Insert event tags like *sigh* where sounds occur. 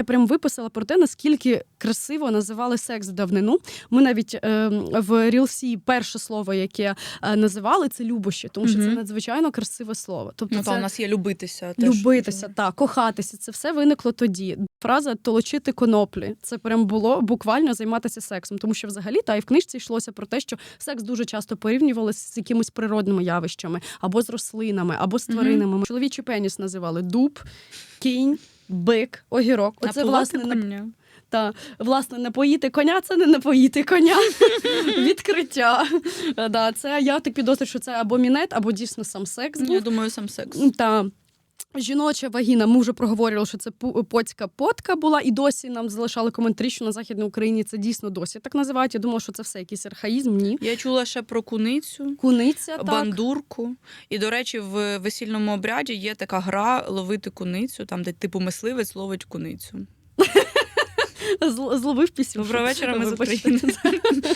Я прям виписала про те, наскільки красиво називали секс в давнину. Ми навіть е, в Рілсі перше слово, яке е, називали, це любощі, тому що це надзвичайно красиве слово. Тобто Ну, це у нас є любитися. теж. любитися, так, кохатися. Це все виникло тоді. Фраза толочити коноплі. Це прям було буквально займатися сексом, тому що взагалі та і в книжці йшлося про те, що секс дуже часто порівнювалося з якимись природними явищами, або з рослинами, або з тваринами. Чоловічий пеніс називали дуб, кінь. Бик, огірок. Оце власне коня? та власне напоїти коня це не напоїти коня. *laughs* Відкриття. Е, Да, це я так підозрюю, що це або мінет, або дійсно сам секс. Ну. Я думаю, сам секс. Та жіноча вагіна, ми вже проговорювали, що це поцька потка була, і досі нам залишали коментарі, що на Західній Україні це дійсно досі так називають. Я думала, що це все якийсь архаїзм. Ні. Я чула ще про куницю. Куниця, так. Бандурку. І, до речі, в весільному обряді є така гра ловити куницю, там, де типу мисливець ловить куницю. *laughs* Зл- зловив пісню. Доброго вечора, ми з. України. *laughs*